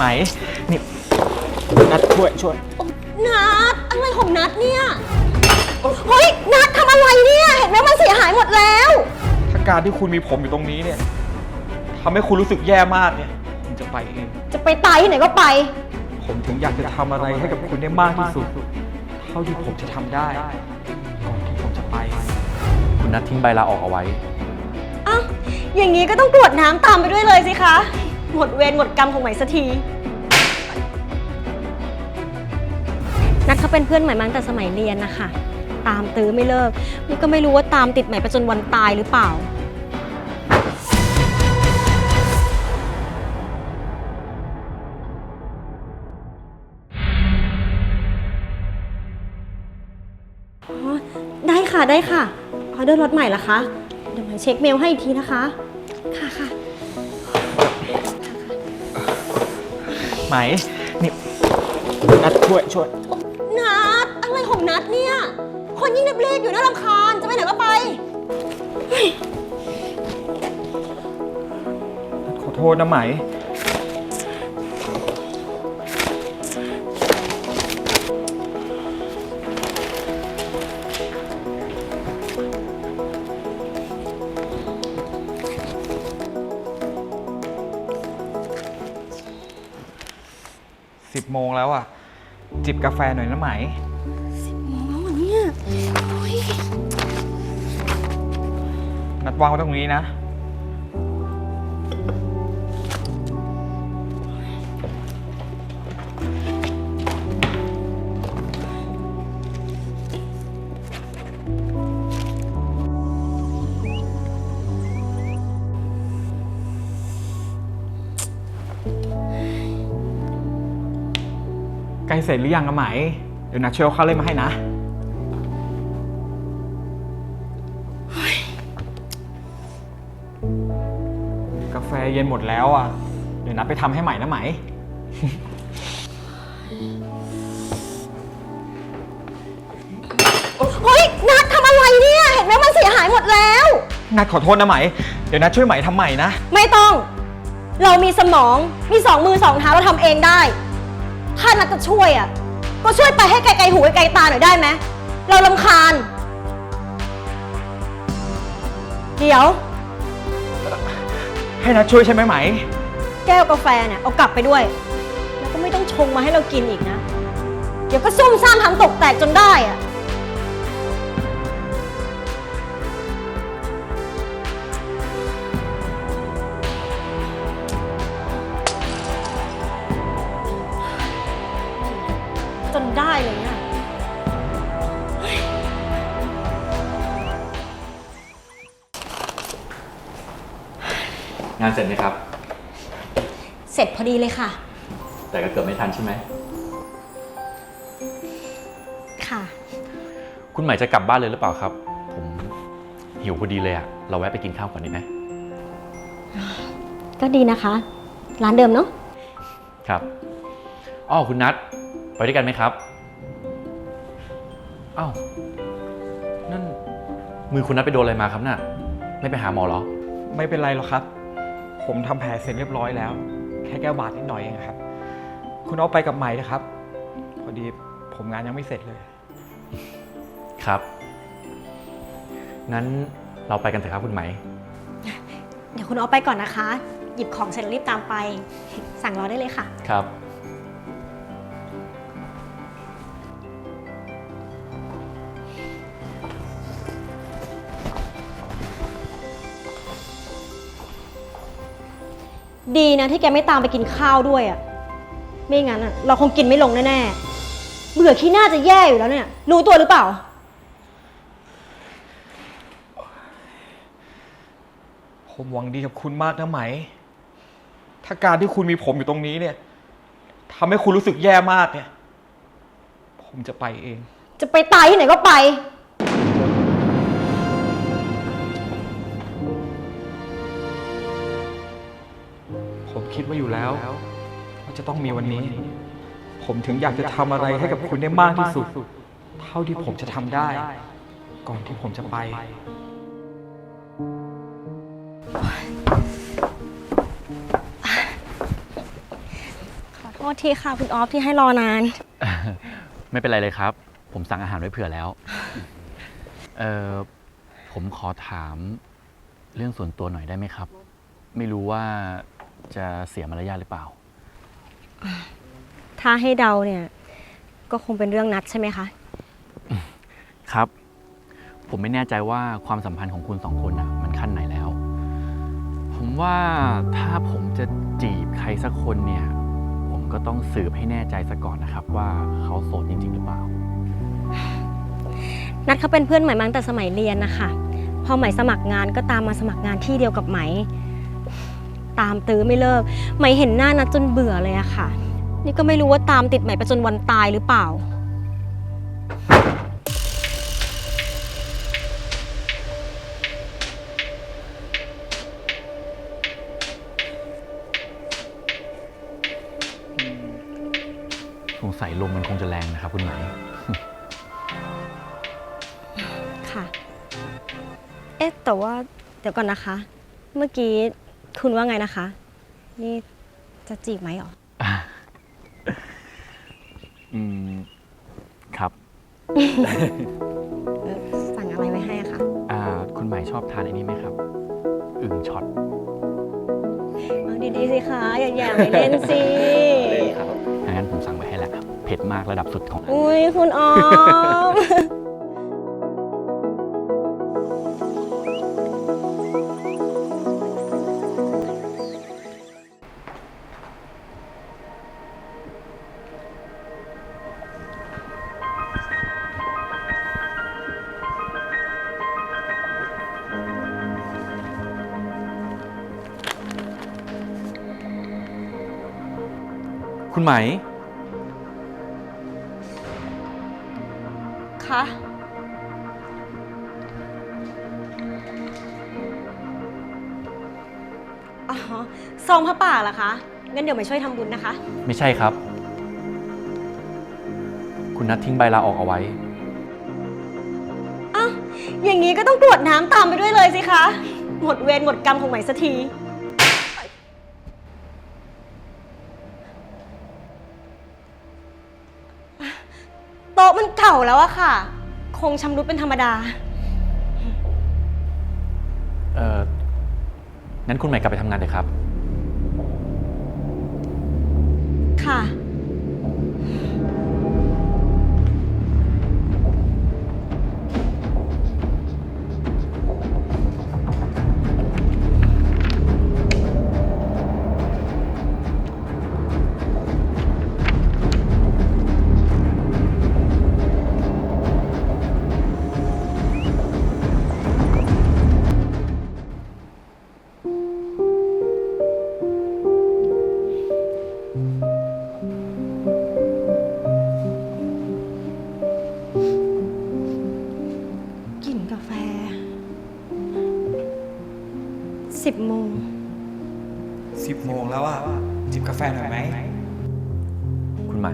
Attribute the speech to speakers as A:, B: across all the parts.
A: ไหมนี่นัดช่วยช่วย
B: นัดอะไรของนัดเนี่ย เฮ้ย นัดทำอะไรเนี่ย เห็นไหมมันเสียหายหมดแล้ว
A: ถ้าการที่คุณมีผมอยู่ตรงนี้เนี่ยทำให้คุณรู้สึกแย่มากเนี่ยผมจะไปเอง
B: จะไปตายที่ไหนก็ไป
A: ผมถึงอยากจะทำอะไรให้กับคุณได้มากที่สุด เท่าที่ผมจะทำได้ ก่อนที่ผมจะไป
C: คุณนัดทิ้งใบลาออกเอาไว้
B: อ้าวอย่างนี้ก็ต้องกรวดน้ำตามไปด้วยเลยสิคะ หมดเวรหมดกรรมของใหม่สักทีนัดเขาเป็นเพื่อนใหม่มาตั้งแต่สมัยเรียนนะคะตามตื้อไม่เลิก นี่ก็ไม่รู้ว่าตามติดใหม่ไปจนวันตายหรือเปล่า ได้ค่ะได้ค่ะออเดอร์รถใหม่ละคะ เดี๋ยวมาเช็คเมลให้อีกทีนะคะ ค่ะค่ะ
A: ไหม นี่นัดช่วยช่วย
B: นัดอะไรของนัดเนี่ย คนยิ่งรีบๆอยู่น่ารำคาญ จะไปไหนก็ไป
A: ขอโทษนะไหม สิบโมงแล้วอะ จิบกาแฟหน่อยนะไหม
B: แล้ววันเนี่ยโอ๊ย
A: นัดวางไว้ตรงนี้นะ ใกล้เสร็จหรือยังอะไหม เดี๋ยวนัดช่วยเอาข้าวเล่นมาให้นะ กาแฟเย็นหมดแล้วอะ เดี๋ยวนัดไปทำให้ใหม่นะไหม
B: เฮ้ยนัดทำอะไรเนี่ย เห็นไหมมันเสียหายหมดแล้ว
A: นัดขอโทษนะไหม เดี๋ยวนัดช่วยไหมทำใหม่นะ
B: ไม่ต้อง เรามีสมอง มีสองมือสองเท้าเราทำเองได้ ถ้านัดจะช่วยอะ ก็ช่วยไปให้ไกลๆหูไกลๆตาหน่อยได้ไหม เราลำคาญ เดี๋ยว
A: ให้นัดช่วยใช่ไหมไหม
B: แก้วกาแฟเนี่ยเอากลับไปด้วย แล้วก็ไม่ต้องชงมาให้เรากินอีกนะ เดี๋ยวก็ซุ่มซ่ามทำตกแตกจนได้อะ ได้เลยเนี่ย
C: งานเสร็จไหมครับ
B: เสร็จพอดีเลยค่ะ
C: แต่ก็เกือบไม่ทันใช่ไหม
B: ค่ะ
C: คุณหมายจะกลับบ้านเลยหรือเปล่าครับ ผมหิวพอดีเลยอะเราแวะไปกินข้าวก่อนดีไหม
B: ก็ดีนะคะ ร้านเดิมเนาะ
C: ครับ อ้อ คุณนัทไปด้วยกันไหมครับ อ้าวนั่นมือคุณนัทไปโดนอะไรมาครับน่ะ ไม่ไปหาหมอเหรอ
A: ไม่เป็นไรหรอกครับ ผมทำแผลเสร็จเรียบร้อยแล้ว แค่แก้วบาดนิดหน่อยเองครับ คุณเอาไปกับไหมนะครับ พอดีผมงานยังไม่เสร็จเลย
C: ครับ งั้นเราไปกันเถอะครับคุณไหม
B: เดี๋ยวคุณเอาไปก่อนนะคะ หยิบของเสร็จแล้วรีบตามไป สั่งรอได้เลยค่ะ
C: ครับ
B: ดีนะที่แกไม่ตามไปกินข้าวด้วยอะ่ะไม่งั้นอะ่ะเราคงกินไม่ลงแน่ๆเบื่อขี้หน้าจะแย่อยู่แล้วเนี่ย รู้ตัวหรือเปล่า
A: ผมหวังดีกับคุณมากนะไหม ถ้าการที่คุณมีผมอยู่ตรงนี้เนี่ยทำให้คุณรู้สึกแย่มากเนี่ย ผมจะไปเอง
B: จะไปตายที่ไหนก็ไป
A: ผมคิดว่าอยู่แล้วว่าจะต้องมีวันนี้ ผมถึงอยากจะทำอะไรให้กับคุณได้มากที่สุด เท่าที่ผมจะทำได้ ก่อนที่ผมจะไป
B: โทษทีค่ะคุณออฟที่ให้รอนาน
C: ไม่เป็นไรเลยครับ ผมสั่งอาหารไว้เผื่อแล้ว เออผมขอถามเรื่องส่วนตัวหน่อยได้ไหมครับ ไม่รู้ว่า จะเสียมารยาทหรือเปล่า
B: ถ้าให้เดาเนี่ย ก็คงเป็นเรื่องนัดใช่ไหมคะ
C: ครับ ผมไม่แน่ใจว่าความสัมพันธ์ของคุณสองคนน่ะมันขั้นไหนแล้ว ผมว่าถ้าผมจะจีบใครสักคนเนี่ย ผมก็ต้องสืบให้แน่ใจซะก่อนนะครับ ว่าเขาโสดจริง ๆ หรือเปล่า
B: นัดเขาเป็นเพื่อนใหม่มาตั้งแต่สมัยเรียนนะคะ พอใหม่สมัครงานก็ตามมาสมัครงานที่เดียวกับไหม ตามตื้อไม่เลิกไหมเห็นหน้านัดจนเบื่อเลยอะค่ะ นี่ก็ไม่รู้ว่าตามติดไหมไปจนวันตายหรือเปล่า
C: สงสัยลมมันคงจะแรงนะครับคุณไหม
B: ค่ะ เอ๊ะแต่ว่าเดี๋ยวก่อนนะคะ เมื่อกี้ คุณว่าไงนะคะ นี่จะจีบไหมหรอ
C: อืม ครับ
B: เออสั่งอะไรไว้ให้อะคะ
C: อ่า คุณใหม่ชอบทานไอ้นี้ไหมครับ อึ่งช็อต
B: เอาดีๆสิคะ อย่าแย่ไม่เล่นสิ
C: ครับงั้นผมสั่งไว้ให้แล้วครับ เผ็ดมากระดับสุดของ
B: อุ้ยคุณออม
C: คุณไหม
B: คะอ๋อซองพระป่าเหรอคะงั้นเดี๋ยวมาช่วยทำบุญนะคะ
C: ไม่ใช่ครับ คุณนัดทิ้งใบลาออกเอาไว้
B: อ้าวอย่างนี้ก็ต้องกรวดน้ำตามไปด้วยเลยสิคะ หมดเวรหมดกรรมของใหม่สักที แล้วอะค่ะ คงชำรุดเป็นธรรมดา
C: เอองั้นคุณใหม่กลับไปทำงานเถอะครับ
B: ค่ะ สิบโมง
A: สิบโมงแล้วอะจิบกาแฟหน่อยไหม
C: คุณไหม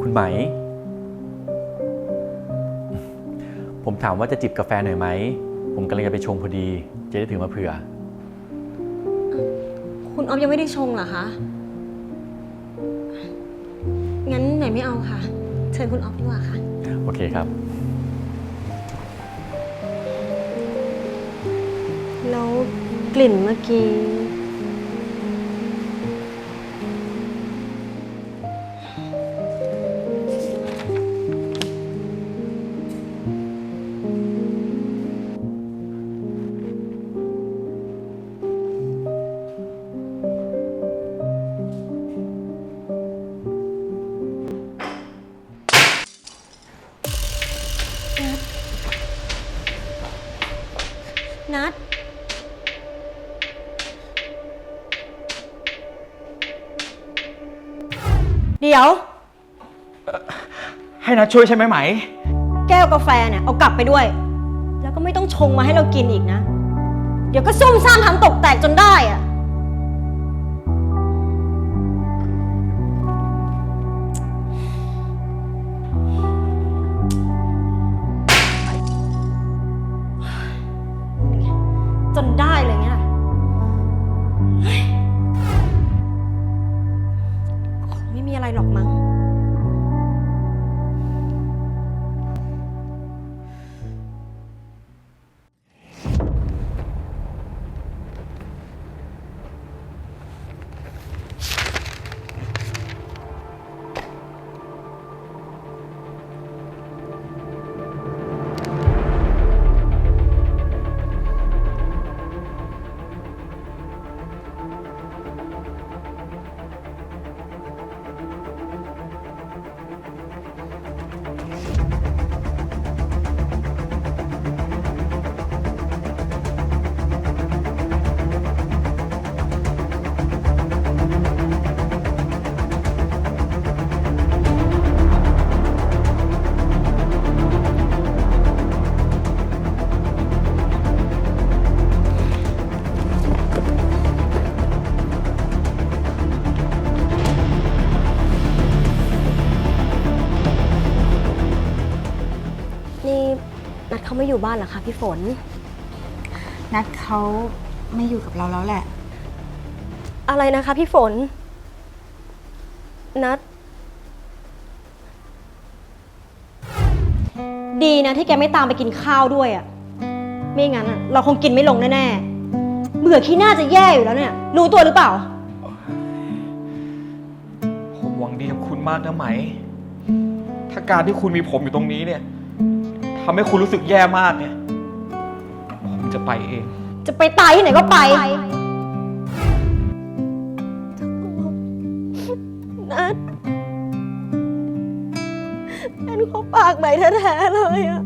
C: คุณไหม ผมถามว่าจะจิบกาแฟหน่อยไหม ผมกำลังจะไปชงพอดี จะได้ถือมาเผื่อ
B: คุณออฟยังไม่ได้ชงเหรอคะ งั้นไหนไม่เอาค่ะ เชิญคุณออฟดีกว่าค่ะ
C: โอเคครับ
B: แล้ว กลิ่นเมื่อกี้ นัด เดี๋ยว
A: ให้นัดช่วยใช่ไหมไหม
B: แก้วกาแฟเนี่ยเอากลับไปด้วย แล้วก็ไม่ต้องชงมาให้เรากินอีกนะ เดี๋ยวก็ซุ่มซ่ามทำตกแตกจนได้อะ อยู่บ้านเหรอคะพี่ฝน
D: นัดเขาไม่อยู่กับเราแล้วแหละ
B: อะไรนะคะพี่ฝน นัด ดีนะที่แกไม่ตามไปกินข้าวด้วยอะ่ะไม่งั้นอะ่ะเราคงกินไม่ลงแน่ๆ เบื่อขี้หน้าจะแย่อยู่แล้วเนี่ย รู้ตัวหรือเปล่า
A: ผมหวังดีกับคุณมากนะไหม ถ้าการที่คุณมีผมอยู่ตรงนี้เนี่ย ทำให้คุณรู้สึกแย่มากเนี่ย ผมจะไปเอง
B: จะไปตายที่ไหนก็ไปนัดเป็นเขาปากใหม่แท้ๆเลยอะ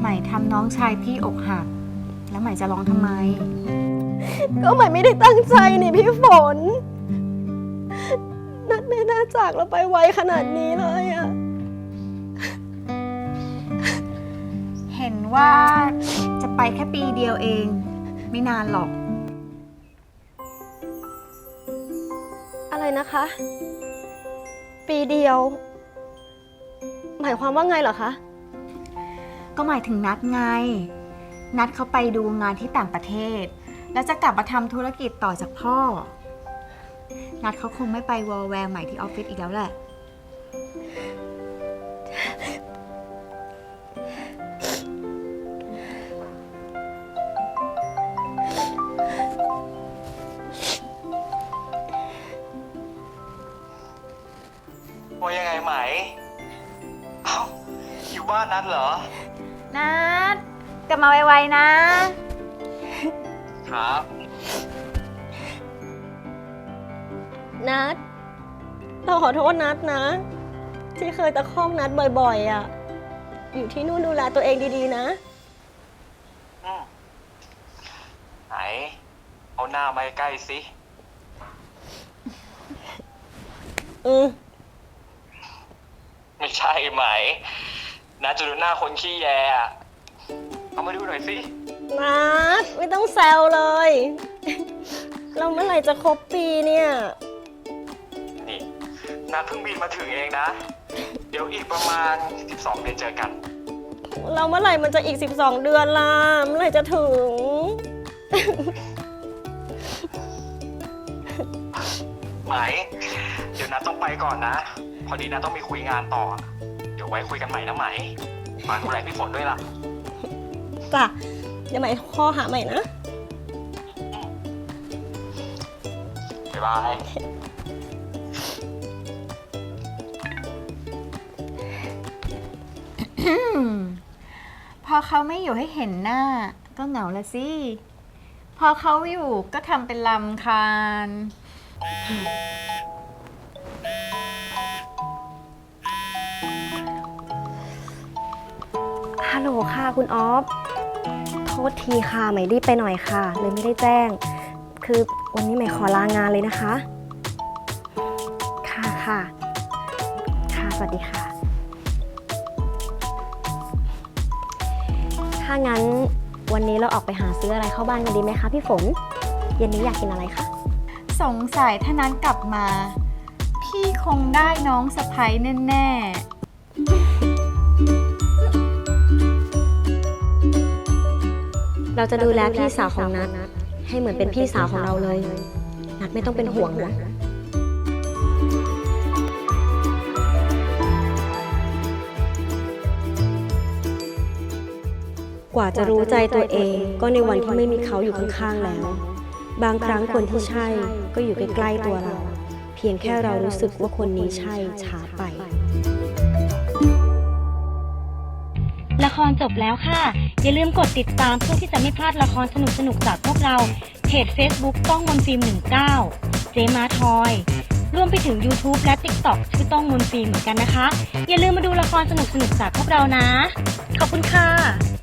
D: ใหม่ทำน้องชายพี่อกหัก แล้วใหม่จะร้องทำไม
B: ก็ใหม่ไม่ได้ตั้งใจนี่พี่ฝน นัดไม่น่าจากเราไปไวขนาดนี้เลยอะ
D: ว่าจะไปแค่ปีเดียวเอง ไม่นานหรอก
B: อะไรนะคะ ปีเดียว หมายความว่าไงเหรอคะ
D: ก็หมายถึงนัดไง นัดเขาไปดูงานที่ต่างประเทศ แล้วจะกลับมาทำธุรกิจต่อจากพ่อ นัดเขาคงไม่ไปวอลแวร์ใหม่ที่ออฟฟิศอีกแล้วแหละ
A: ว่ายังไงไหมเอ้าอยู่บ้านนั้นเหรอ
D: นัดกลับมาไวๆนะ
A: ครับ
B: นัดเราขอโทษนัดนะ ที่เคยตะคอกนัดบ่อยๆอะอยู่ที่นู่นดูแลตัวเองดีๆนะ
A: ไหน เอาหน้ามาใกล้สิ
B: อืม
A: ไม่ใช่ไหมนะจะดูหน้าคนขี้แยอะเอามาดูหน่อยสิ
B: นัดไม่ต้องแซวเลย เราเมื่อไหร่จะครบปีเนี่ย
A: นี่นาเพิ่งบินมาถึงเองนะ เดี๋ยวอีกประมาณ 12 เดือนเจอกัน
B: เราเมื่อไหร่มันจะอีก 12 เดือนล่ะเมื่อไหร่จะถึง
A: ไหม เดี๋ยวนาต้องไปก่อนนะ พอดีนาต้องมีคุยงานต่อ เดี๋ยวไว้คุยกันใหม่นะไหมฝากดูแลพี่ฝนด้วยล่ะ
B: จ้ะเดี๋ยวใหม่ข้อหาใหม่นะ
A: บ๊ายบาย
D: พอเขาไม่อยู่ให้เห็นหน้า ก็เหงาละสิ พอเขาอยู่ก็ทำเป็นลำคาญ
B: โหลค่ะคุณออฟ โทษทีค่ะใหม่รีบไปหน่อยค่ะ เลยไม่ได้แจ้ง คือวันนี้ใหม่ขอลางานเลยนะคะ ค่ะค่ะ ค่ะสวัสดีค่ะ ถ้างั้นวันนี้เราออกไปหาซื้ออะไรเข้าบ้านกันดีไหมคะพี่ฝน เย็นนี้อยากกินอะไรคะ
D: สงสัยถ้านั้นกลับมา พี่คงได้น้องสะพ้ยแน่
B: เราจะดูแลพี่สาวของนัทให้เหมือนเป็นพี่สาวของเราเลย นัทไม่ต้องเป็นห่วงนะ
E: กว่าจะรู้ใจตัวเองก็ในวันที่ไม่มีเขาอยู่ข้างๆแล้ว บางครั้งคนที่ใช่ก็อยู่ใกล้ๆตัวเรา เพียงแค่เรารู้สึกว่าคนนี้ใช่ช้าไป ครจบแล้วค่ะ อย่าลืมกดติดตามเพื่อที่จะไม่พลาดละครสนุกสนุกจากพวกเราเพจ Facebook ต้องมนฟิล์ม 19 เจมาทอย รวมไปถึง YouTube และ TikTok ชื่อต้องมนฟิล์มเหมือนกันนะคะ อย่าลืมมาดูละครสนุกสนุกจากพวกเรานะ ขอบคุณค่ะ